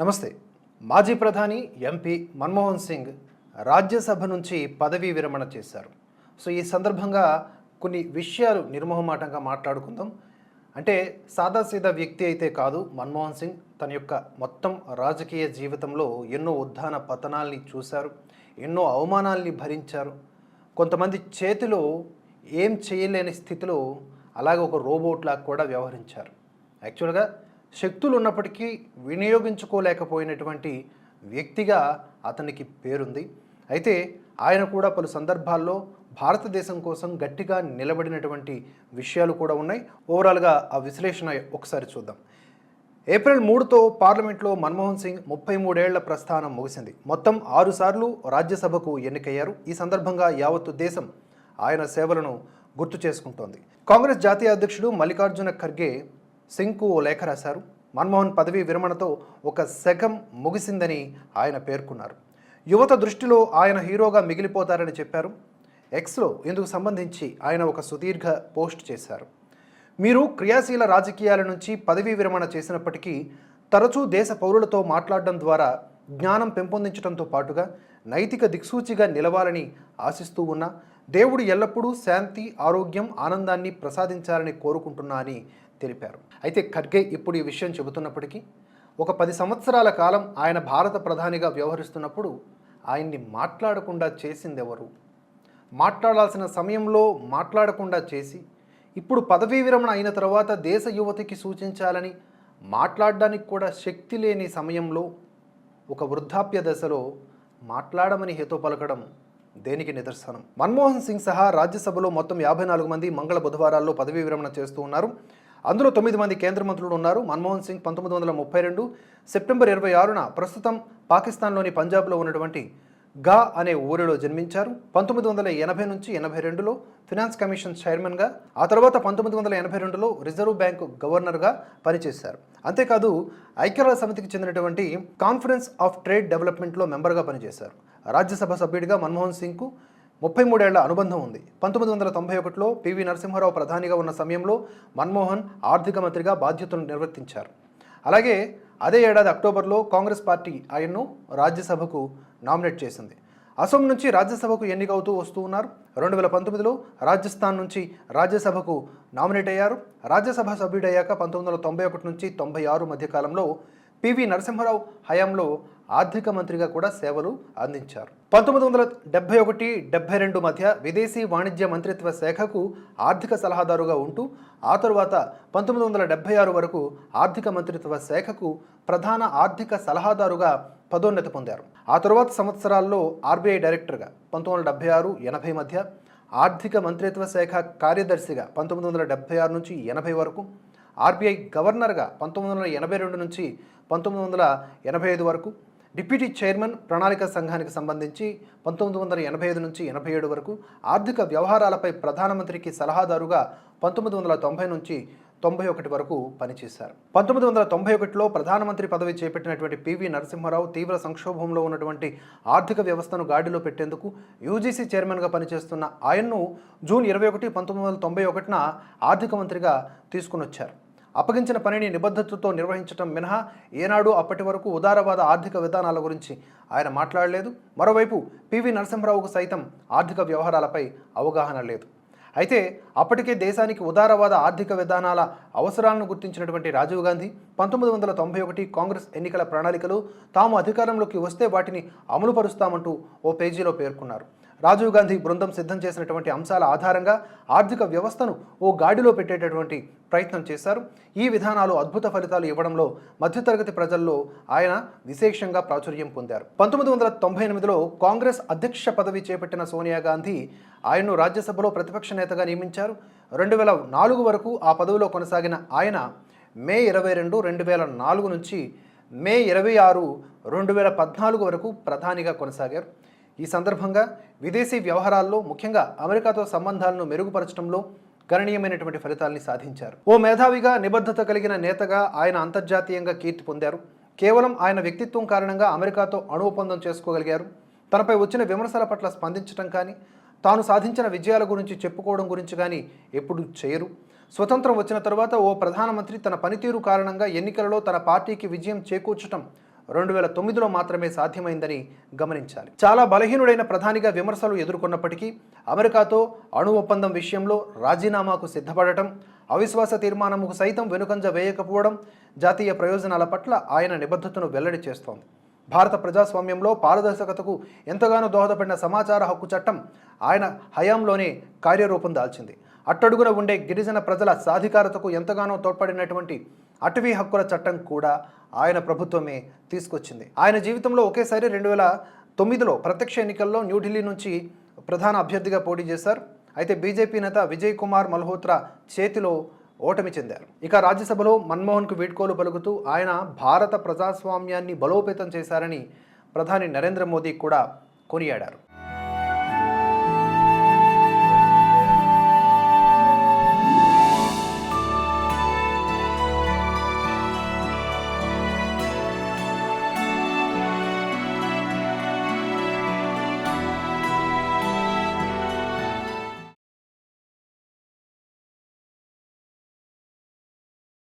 నమస్తే. మాజీ ప్రధాని ఎంపీ మన్మోహన్ సింగ్ రాజ్యసభ నుంచి పదవీ విరమణ చేశారు. సో ఈ సందర్భంగా కొన్ని విషయాలు నిర్మోహమాటంగా మాట్లాడుకుందాం. అంటే సాదాసీదా వ్యక్తి అయితే కాదు మన్మోహన్ సింగ్. తన యొక్క మొత్తం రాజకీయ జీవితంలో ఎన్నో ఉద్దాన పతనాల్ని చూశారు. ఎన్నో అవమానాల్ని భరించారు. కొంతమంది చేతిలో ఏం చేయలేని స్థితిలో అలాగే ఒక రోబోట్లాగా కూడా వ్యవహరించారు. యాక్చువల్గా శక్తులు ఉన్నప్పటికీ వినియోగించుకోలేకపోయినటువంటి వ్యక్తిగా అతనికి పేరుంది. అయితే ఆయన కూడా పలు సందర్భాల్లో భారతదేశం కోసం గట్టిగా నిలబడినటువంటి విషయాలు కూడా ఉన్నాయి. ఓవరాల్గా ఆ విశ్లేషణ ఒకసారి చూద్దాం. ఏప్రిల్ మూడుతో పార్లమెంట్లో మన్మోహన్ సింగ్ ముప్పై మూడేళ్ళ ప్రస్థానం ముగిసింది. మొత్తం ఆరుసార్లు రాజ్యసభకు ఎన్నికయ్యారు. ఈ సందర్భంగా యావత్తు దేశం ఆయన సేవలను గుర్తు చేసుకుంటోంది. కాంగ్రెస్ జాతీయ అధ్యక్షుడు మల్లికార్జున ఖర్గే సింగ్కు ఓ లేఖ రాశారు. మన్మోహన్ పదవీ విరమణతో ఒక శకం ముగిసిందని ఆయన పేర్కొన్నారు. యువత దృష్టిలో ఆయన హీరోగా మిగిలిపోతారని చెప్పారు. ఎక్స్లో ఇందుకు సంబంధించి ఆయన ఒక సుదీర్ఘ పోస్ట్ చేశారు. మీరు క్రియాశీల రాజకీయాల నుంచి పదవీ విరమణ చేసినప్పటికీ తరచూ దేశ పౌరులతో మాట్లాడడం ద్వారా జ్ఞానం పెంపొందించడంతో పాటుగా నైతిక దిక్సూచిగా నిలవాలని ఆశిస్తూ ఉన్నా దేవుడు ఎల్లప్పుడూ శాంతి ఆరోగ్యం ఆనందాన్ని ప్రసాదించాలని కోరుకుంటున్నా అని తెలిపారు. అయితే ఖర్గే ఇప్పుడు ఈ విషయం చెబుతున్నప్పటికీ ఒక పది సంవత్సరాల కాలం ఆయన భారత ప్రధానిగా వ్యవహరిస్తున్నప్పుడు ఆయన్ని మాట్లాడకుండా చేసిందెవరు? మాట్లాడాల్సిన సమయంలో మాట్లాడకుండా చేసి ఇప్పుడు పదవీ విరమణ అయిన తర్వాత దేశ యువతికి సూచించాలని మాట్లాడడానికి కూడా శక్తి లేని సమయంలో ఒక వృద్ధాప్య దశలో మాట్లాడమని హేతు పలకడం దేనికి నిదర్శనం? మన్మోహన్ సింగ్ సహా రాజ్యసభలో మొత్తం యాభై నాలుగు మంది మంగళ బుధవారాల్లో పదవీ విరమణ చేస్తూ ఉన్నారు. అందులో తొమ్మిది మంది కేంద్ర మంత్రులు ఉన్నారు. మన్మోహన్ సింగ్ పంతొమ్మిది వందల ముప్పై రెండు. సెప్టెంబర్ ఇరవై ఆరున ప్రస్తుతం పాకిస్తాన్లోని పంజాబ్లో ఉన్నటువంటి గా అనే ఊరిలో జన్మించారు. పంతొమ్మిది వందల ఎనభై నుంచి ఎనభై రెండులో ఫినాన్స్ కమిషన్ చైర్మన్గా ఆ తర్వాత పంతొమ్మిది వందల ఎనభై రెండులో రిజర్వ్ బ్యాంకు గవర్నర్గా పనిచేశారు. అంతేకాదు ఐక్యరాజ్య సమితికి చెందినటువంటి కాన్ఫరెన్స్ ఆఫ్ ట్రేడ్ డెవలప్మెంట్లో మెంబర్గా పనిచేశారు. రాజ్యసభ సభ్యుడిగా మన్మోహన్ సింగ్కు ముప్పై మూడేళ్ళ అనుబంధం ఉంది. పంతొమ్మిది వందల తొంభై ఒకటిలో పివి నరసింహారావు ప్రధానిగా ఉన్న సమయంలో మన్మోహన్ ఆర్థిక మంత్రిగా బాధ్యతలు నిర్వర్తించారు. అలాగే అదే ఏడాది అక్టోబర్లో కాంగ్రెస్ పార్టీ ఆయన్ను రాజ్యసభకు నామినేట్ చేసింది. అసోం నుంచి రాజ్యసభకు ఎన్నికవుతూ వస్తూ ఉన్నారు. రెండు వేల పంతొమ్మిదిలో రాజస్థాన్ నుంచి రాజ్యసభకు నామినేట్ అయ్యారు. రాజ్యసభ సభ్యుడయ్యాక పంతొమ్మిది వందల తొంభై ఒకటి నుంచి తొంభై ఆరు మధ్య కాలంలో పివి నరసింహారావు హయాంలో ఆర్థిక మంత్రిగా కూడా సేవలు అందించారు. పంతొమ్మిది వందల డెబ్బై ఒకటి డెబ్బై రెండు మధ్య విదేశీ వాణిజ్య మంత్రిత్వ శాఖకు ఆర్థిక సలహాదారుగా ఉంటూ ఆ తరువాత పంతొమ్మిది వందల డెబ్బై ఆరు వరకు ఆర్థిక మంత్రిత్వ శాఖకు ప్రధాన ఆర్థిక సలహాదారుగా పదోన్నతి పొందారు. ఆ తరువాత సంవత్సరాల్లో ఆర్బీఐ డైరెక్టర్గా పంతొమ్మిది వందల డెబ్బై ఆరు ఎనభై మధ్య ఆర్థిక మంత్రిత్వ శాఖ కార్యదర్శిగా పంతొమ్మిది వందల డెబ్బై ఆరు నుంచి ఎనభై వరకు ఆర్బీఐ గవర్నర్గా పంతొమ్మిది వందల ఎనభై రెండు నుంచి పంతొమ్మిది వందల ఎనభై ఐదు వరకు డిప్యూటీ చైర్మన్ ప్రణాళిక సంఘానికి సంబంధించి పంతొమ్మిది వందల ఎనభై ఐదు నుంచి ఎనభై ఏడు వరకు ఆర్థిక వ్యవహారాలపై ప్రధానమంత్రికి సలహాదారుగా పంతొమ్మిది వందల తొంభై నుంచి తొంభై ఒకటి వరకు పనిచేశారు. పంతొమ్మిది వందల తొంభై ఒకటిలో ప్రధానమంత్రి పదవి చేపట్టినటువంటి పివి నరసింహారావు తీవ్ర సంక్షోభంలో ఉన్నటువంటి ఆర్థిక వ్యవస్థను గాడిలో పెట్టేందుకు యూజీసీ చైర్మన్గా పనిచేస్తున్న ఆయన్ను జూన్ ఇరవై ఒకటి పంతొమ్మిది వందల తొంభై ఒకటిన ఆర్థిక మంత్రిగా తీసుకుని వచ్చారు అప్పగించిన పనిని నిబద్ధతతో నిర్వహించడం మినహా ఏనాడు అప్పటి వరకు ఉదారవాద ఆర్థిక విధానాల గురించి ఆయన మాట్లాడలేదు. మరోవైపు పివి నరసింహరావుకు సైతం ఆర్థిక వ్యవహారాలపై అవగాహన లేదు. అయితే అప్పటికే దేశానికి ఉదారవాద ఆర్థిక విధానాల అవసరాలను గుర్తించినటువంటి రాజీవ్ గాంధీ పంతొమ్మిది వందల తొంభై ఒకటి కాంగ్రెస్ ఎన్నికల ప్రణాళికలు తాము అధికారంలోకి వస్తే వాటిని అమలుపరుస్తామంటూ ఓ పేజీలో పేర్కొన్నారు. రాజీవ్ గాంధీ బృందం సిద్ధం చేసినటువంటి అంశాల ఆధారంగా ఆర్థిక వ్యవస్థను ఓ గాడిలో పెట్టేటటువంటి ప్రయత్నం చేశారు. ఈ విధానాలు అద్భుత ఫలితాలు ఇవ్వడంలో మధ్యతరగతి ప్రజల్లో ఆయన విశేషంగా ప్రాచుర్యం పొందారు. పంతొమ్మిది వందల తొంభై ఎనిమిదిలో కాంగ్రెస్ అధ్యక్ష పదవి చేపట్టిన సోనియా గాంధీ ఆయన్ను రాజ్యసభలో ప్రతిపక్ష నేతగా నియమించారు. రెండు వేల నాలుగు వరకు ఆ పదవిలో కొనసాగిన ఆయన మే ఇరవై రెండు రెండు వేల నాలుగు నుంచి మే ఇరవై ఆరు రెండు వేల పద్నాలుగు వరకు ప్రధానిగా కొనసాగారు. ఈ సందర్భంగా విదేశీ వ్యవహారాల్లో ముఖ్యంగా అమెరికాతో సంబంధాలను మెరుగుపరచడంలో గణనీయమైనటువంటి ఫలితాల్ని సాధించారు. ఓ మేధావిగా నిబద్ధత కలిగిన నేతగా ఆయన అంతర్జాతీయంగా కీర్తి పొందారు. కేవలం ఆయన వ్యక్తిత్వం కారణంగా అమెరికాతో అణు ఒప్పందం చేసుకోగలిగారు. తనపై వచ్చిన విమర్శల పట్ల స్పందించడం కానీ తాను సాధించిన విజయాల గురించి చెప్పుకోవడం గురించి కానీ ఎప్పుడు చేయరు. స్వతంత్రం వచ్చిన తరువాత ఓ ప్రధానమంత్రి తన పనితీరు కారణంగా ఎన్నికలలో తన పార్టీకి విజయం చేకూర్చడం రెండు వేల తొమ్మిదిలో మాత్రమే సాధ్యమైందని గమనించాలి. చాలా బలహీనుడైన ప్రధానిగా విమర్శలు ఎదుర్కొన్నప్పటికీ అమెరికాతో అణు ఒప్పందం విషయంలో రాజీనామాకు సిద్ధపడటం అవిశ్వాస తీర్మానముకు సైతం వెనుకంజ వేయకపోవడం జాతీయ ప్రయోజనాల పట్ల ఆయన నిబద్ధతను వెల్లడి చేస్తోంది. భారత ప్రజాస్వామ్యంలో పారదర్శకతకు ఎంతగానో దోహదపడిన సమాచార హక్కు చట్టం ఆయన హయాంలోనే కార్యరూపం దాల్చింది. అట్టడుగున ఉండే గిరిజన ప్రజల సాధికారతకు ఎంతగానో తోడ్పడినటువంటి అటవీ హక్కుల చట్టం కూడా ఆయన ప్రభుత్వమే తీసుకొచ్చింది. ఆయన జీవితంలో ఒకేసారి రెండు వేల తొమ్మిదిలో ప్రత్యక్ష ఎన్నికల్లో న్యూఢిల్లీ నుంచి ప్రధాన అభ్యర్థిగా పోటీ చేశారు. అయితే బీజేపీ నేత విజయ్ కుమార్ మల్హోత్రా చేతిలో ఓటమి చెందారు. ఇక రాజ్యసభలో మన్మోహన్కు వీడ్కోలు పలుకుతూ ఆయన భారత ప్రజాస్వామ్యాన్ని బలోపేతం చేశారని ప్రధాని నరేంద్ర మోదీ కూడా కొనియాడారు.